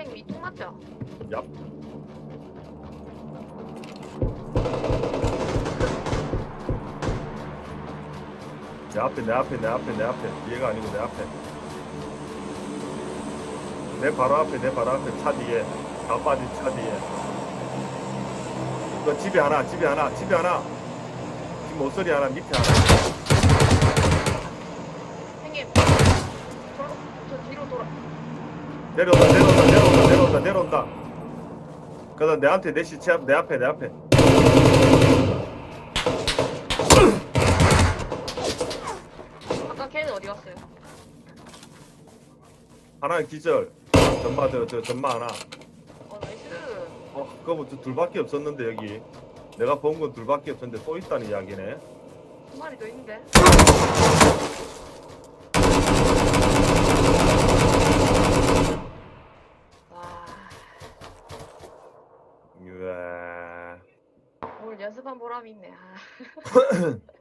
선생님 이쪽 맞죠? 얍. 내 앞에 내 앞에 내 앞에 내 앞에. 얘가 아니고 내 앞에. 내 바로 앞에 내 바로 앞에. 차 뒤에. 다 빠진 차 뒤에. 그 집에 하나 집에 하나 집에 하나. 집 모서리 하나 밑에 하나. 선생님 저로 저 뒤로 돌아 내려온다 내려온다 내려온다 내려온다 내려온다. 그래서 내한테 내 시체 앞, 내 앞에 내 앞에. 아까 걔는 어디 갔어요? 하나는 기절. 전마 저, 저 전마 하나. 어 나이스. 어 그거 뭐저 둘밖에 없었는데 여기. 내가 본 건 둘밖에 없었는데 또 있다는 이야기네. 한 마리 더 있는데 오늘 연습한 보람이 있네 아.